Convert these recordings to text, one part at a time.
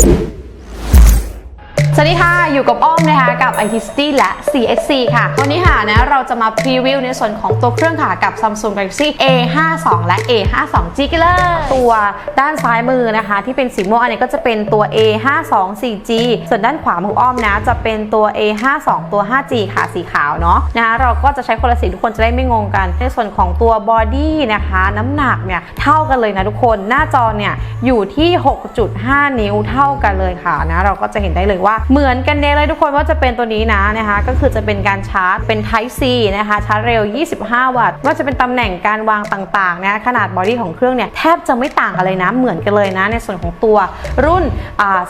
ส วัสดีค่ะ อยู่กับอ้อมนะคะ กับ iTisty และ CXC ค่ะ วันนี้ค่ะนะเราจะมาพรีวิวในส่วนของตัวเครื่องค่ะกับ Samsung Galaxy A52 และ A52G กันเลยตัวด้านซ้ายมือนะคะ ที่เป็นสีม่วงอันนี้ก็จะเป็นตัว A52 4G ส่วนด้านขวามืออ้อมนะ จะเป็นตัว A52 ตัว 5G ค่ะสีขาวเนาะนะคะเราก็จะใช้คนละสีทุกคนจะได้ไม่งงกัน ในส่วนของตัวบอดี้นะคะน้ำหนักเนี่ยเท่ากันเลยนะทุกคนหน้าจอเนี่ยอยู่ที่ 6.5 นิ้วเท่ากันเลยค่ะนะเราก็จะเห็นได้เลยว่าเหมือนกันเดะเลยทุกคนว่าจะเป็นตัวนี้นะนะคะ ก็คือจะเป็นการชาร์จเป็น Type C นะคะ ชาร์จเร็ว 25 วัตต์ว่าจะเป็นตำแหน่งการวางต่างๆนะขนาดบอดี้ของเครื่องเนี่ยแทบจะไม่ต่างกันเลยนะเหมือนกันเลยนะ ในส่วนของตัวรุ่น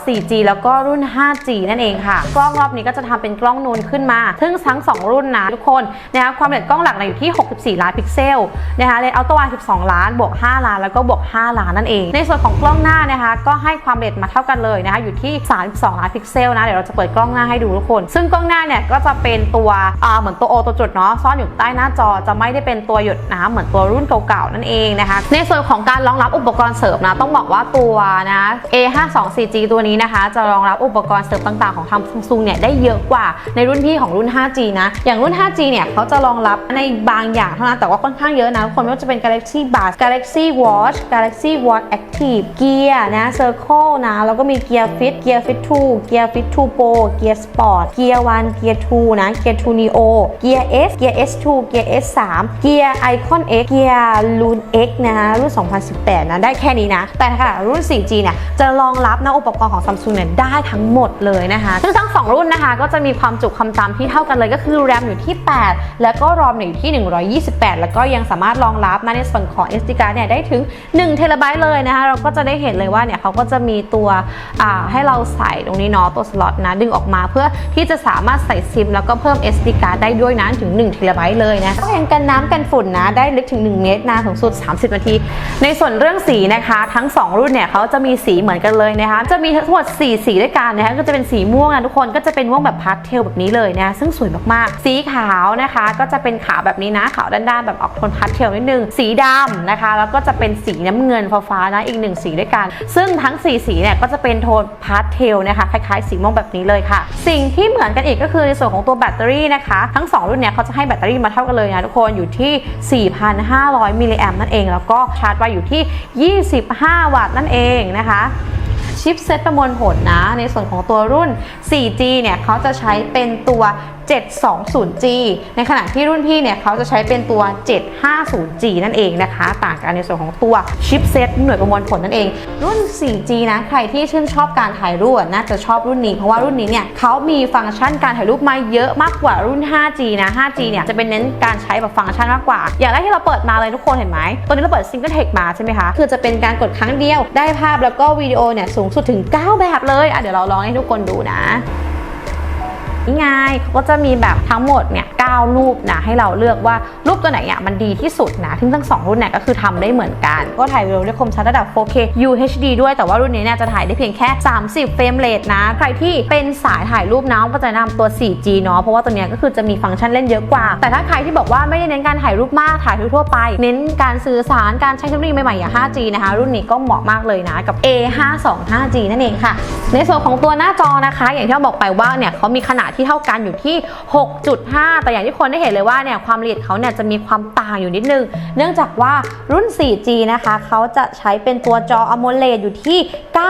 4G แล้วก็รุ่น 5G นั่นเองค่ะ กล้องรอบนี้ก็จะทำเป็นกล้องนูนขึ้นมาซึ่งทั้ง 2 รุ่นนะทุกคนนะคะความละเอียดกล้องหลักนี่ยอยู่ที่ 64 ล้านพิกเซลนะคะเลนส์อัลตร้าไว12 ล้านบวก 5 ล้านแล้วก็บวก 5 ล้านนั่นเอง ในส่วนของกล้องหน้านะคะก็ให้ความละเอียดมาเท่ากันเลยนะคะอยู่ที่ 32 ล้านพิกเซลนะดี๋ยวเราจะเปิดกล้องหน้าให้ดูทุกคน ซึ่งกล้องหน้าเนี่ยก็จะเป็นตัวเหมือนตัวโอตัวจุดเนาะซ่อนอยู่ใต้หน้าจอจะไม่ได้เป็นตัวหยดน้ำเหมือนตัวรุ่นเก่าๆนั่นเองนะคะ ในส่วนของการรองรับอุปกรณ์เสริมนะต้องบอกว่าตัวนะ A52 4G ตัวนี้นะคะ จะรองรับอุปกรณ์เสริมต่างๆของทาง Samsung เนี่ยได้เยอะกว่าในรุ่นพี่ของรุ่น 5G นะ อย่างรุ่น 5G เนี่ยเขาจะรองรับในบางอย่างเท่านั้นแต่ว่าค่อนข้างเยอะนะทุกคนไม่ว่าจะเป็น Galaxy Buds Galaxy Watch Galaxy Watch Active Gear นะ Circle นะแล้วก็มี Gear Fit Gear Fit 2 Gear Fit 2 Pro Gear Sport Gear 1 Gear 2นะ Gear 2 Neo Gear S Gear S2 Gear S3 Gear Icon X Gear Lune X นะคะรุ่น 2018 นะ ได้แค่นี้นะ แต่ค่ะรุ่น 4G เนี่ยจะรองรับนะอุปกรณ์ของ Samsung เนี่ยได้ทั้งหมดเลยนะคะซึ่งทั้ง 2 รุ่นนะคะ ก็จะมีความจุความจำที่เท่ากันเลยก็คือ RAM อยู่ที่ 8 แล้วก็ ROM เนี่ยอยู่ที่ 128 แล้วก็ยังสามารถรองรับนะในส่วนของ SD card เนี่ยได้ถึง1เทราไบต์เลยนะคะเราก็จะได้เห็นเลยว่าเนี่ยเขาก็จะมีตัวอ่าให้เราใส่ตรงนี้เนาะตัวสล็อตนะดึงออกมาเพื่อที่จะสามารถใส่ซิม แล้วก็เพิ่ม SD card ได้ด้วยนะถึง1เทราไบต์เลยนะก็ยังกันน้ำกันฝุ่นนะ ได้ลึกถึง 1 เมตรนานสูงสุด 30 นาที ในส่วนเรื่องสีนะคะ ทั้ง 2 รุ่นเนี่ยเขาจะมีสีเหมือนกันเลยนะคะจะมีทั้งหมด4สีด้วยกันนะคะก็จะเป็นสีม่วงนะทุกคนก็จะเป็นม่วงแบบพาสเทลแบบนี้เลยนะซึ่งสวยมากๆ สีขาวนะคะ ก็จะเป็นขาวแบบนี้นะขาวด้านๆแบบออกโทนพาสเทลนิดนึงสีดำนะคะ แล้วก็จะเป็นสีน้ำเงินฟ้าๆนะอีกหนึ่งสีด้วยกัน ซึ่งทั้ง 4 สีเนี่ยก็จะเป็นโทนพาสเทลนะคะคล้ายๆสีม่วงแบบนี้เลยค่ะ สิ่งที่เหมือนกันอีกก็คือในส่วนของตัวแบตเตอรี่นะคะ ทั้ง 2 รุ่นเนี้ยเขาจะให้แบตเตอรี่มาเท่ากันเลยนะทุกคนอยู่ที่ 4,500มิลลิแอมนั่นเอง แล้วก็ชาร์จไว้อยู่ที่ 25 วัตต์นั่นเองนะคะชิปเซตประมวลผลนะ ในส่วนของตัวรุ่น 4G เนี่ยเขาจะใช้เป็นตัว 720G ในขณะที่รุ่นพี่เนี่ยเขาจะใช้เป็นตัว 750G นั่นเองนะคะ ต่างกันในส่วนของตัวชิปเซตหน่วยประมวลผลนั่นเอง รุ่น 4G นะใครที่ชื่นชอบการถ่ายรูปน่าจะชอบรุ่นนี้ เพราะว่ารุ่นนี้เนี่ยเขามีฟังก์ชันการถ่ายรูปมาเยอะมากกว่ารุ่น 5G นะ 5G เนี่ยจะเป็นเน้นการใช้แบบฟังก์ชันมากกว่า อย่างแรกที่เราเปิดมาเลยทุกคนเห็นไหมตัวนี้เราเปิด Single Take มาใช่ไหมคะ คือจะเป็นการกดครั้งเดียวได้ภาพแล้วก็วิดีโอเนี่ยสูงสุดถึง 9 แบบเลยอะเดี๋ยวเราลองให้ทุกคนดูนะ นี่ไงเขาก็จะมีแบบทั้งหมดเนี่ย9รูปนะให้เราเลือกว่ารูปตัวไหนอะมันดีที่สุดนะซึ่งทั้งสองรุ่นเนี่ยก็คือทำได้เหมือนกัน ก็ถ่ายวิดีโอด้วยคมชัดระดับ 4K UHD ด้วยแต่ว่ารุ่นนี้เนี่ยจะถ่ายได้เพียงแค่ 30 เฟรมเรทนะ ใครที่เป็นสายถ่ายรูปนะก็จะนะนำตัว 4G เนาะเพราะว่าตัวเนี้ยก็คือจะมีฟังก์ชันเล่นเยอะกว่า แต่ถ้าใครที่บอกว่าไม่ได้เน้นการถ่ายรูปมากถ่ายทั่วไป เน้นการสื่อสารการใช้เทคโนโลยีใหม่ๆอย่าง 5G นะคะ รุ่นนี้ก็เหมาะมากเลยนะกับ A525G นั่นเองค่ะ ในส่วนของตัวหน้าจอนะคะ อย่างที่เราบอกไปว่าเนี่ยเขามีขนาดที่เท่ากันอยู่ที่ 6.5 แต่อย่างที่คนได้เห็นเลยว่าเนี่ยความละเอียดเขาเนี่ยจะมีความต่างอยู่นิดนึง เนื่องจากว่ารุ่น 4G นะคะเขาจะใช้เป็นตัวจอ AMOLED อยู่ที่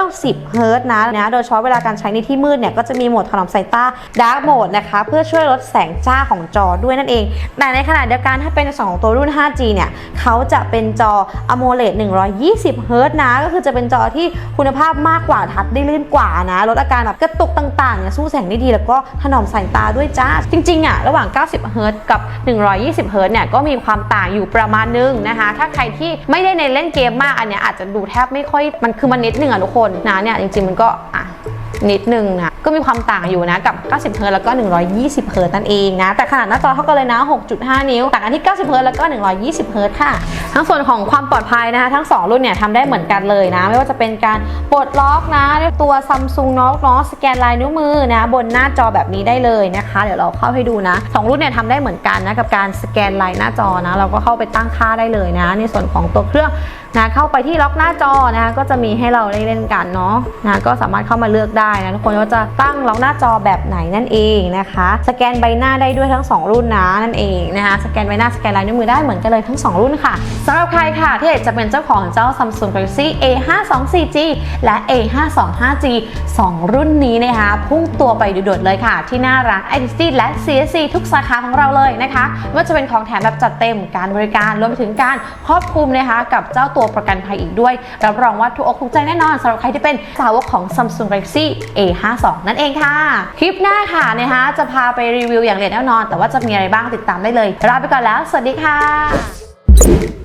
90 เฮิร์ตนะนะโดยเฉพาะเวลาการใช้ในที่มืดเนี่ยก็จะมีโหมดถนอมสายตา Dark Mode นะคะเพื่อช่วยลดแสงจ้าของจอด้วยนั่นเอง แต่ในขณะเดียวกันถ้าเป็นสองตัวรุ่น 5G เนี่ยเขาจะเป็นจอ AMOLED 120เฮิรตนะ ก็คือจะเป็นจอที่คุณภาพมากกว่าทัชได้ลื่นกว่านะ ลดอาการแบบกระตุกต่างๆเนี่ยสู้แสงได้ดีแล้วก็ถนอมสายตาด้วยจ้า จริงๆอะระหว่าง 90 เฮิรต์กับ 120 เฮิรต์เนี่ยก็มีความต่างอยู่ประมาณนึงนะคะ ถ้าใครที่ไม่ได้ในเล่นเกมมากอันเนี้ยอาจจะดูแทบไม่ค่อยมันคือมันนิดนึงอะทุกคนนะเนี่ยจริงๆมันก็อะนิดนึงนะ ก็มีความต่างอยู่นะกับ 90 เฮิร์ตแล้วก็ 120 เฮิร์ตนั่นเองนะ แต่ขนาดหน้าจอเท่ากันเลยนะ 6.5 นิ้ว ต่างกันที่ 90 เฮิร์ตแล้วก็ 120 เฮิร์ตค่ะ ทั้งส่วนของความปลอดภัยนะคะ ทั้ง 2 รุ่นเนี่ยทำได้เหมือนกันเลยนะ ไม่ว่าจะเป็นการปลดล็อกนะตัว Samsung Knock เนาะสแกนลายนิ้วมือนะบนหน้าจอแบบนี้ได้เลยนะคะ เดี๋ยวเราเข้าให้ดูนะสองรุ่นเนี่ยทำได้เหมือนกันนะกับการสแกนลายหน้าจอนะ เราก็เข้าไปตั้งค่าได้เลยนะ ในส่วนของตัวเครื่องนะเข้าไปที่ล็อกหน้าจอนะคะก็จะมีให้เราได้เล่นกันเนาะนะก็สามารถเข้ามาเลือกได้นะทุกคนว่าจะตั้งล็อกหน้าจอแบบไหนนั่นเองนะคะ สแกนใบหน้าได้ด้วยทั้ง 2 รุ่นนะนั่นเองนะคะสแกนใบหน้าสแกนลายนิ้วมือได้เหมือนกันเลยทั้ง 2 รุ่นค่ะสำหรับใครค่ะที่อยากจะเป็นเจ้าของเจ้า Samsung Galaxy A524G และ A525G 2 รุ่นนี้นะคะพุ่งตัวไปดุดเลยค่ะ ที่หน้าร้าน i d และ CSC ทุกสาขาของเราเลยนะคะไม่ว่าจะเป็นของแถมแบบจัดเต็มการบริการรวมไปถึงการครอบคลุมนะคะกับเจ้าตัวประกันภัยอีกด้วย รับรองว่าถูกอกถูกใจแน่นอนสำหรับใครที่เป็นสาวกของ Samsung Galaxy A52 นั่นเองค่ะ คลิปหน้าค่ะนะคะจะพาไปรีวิวอย่างละเอียดแน่นอน แต่ว่าจะมีอะไรบ้างติดตามได้เลยลาไปก่อนแล้ว สวัสดีค่ะ